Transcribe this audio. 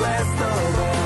подводи. Бо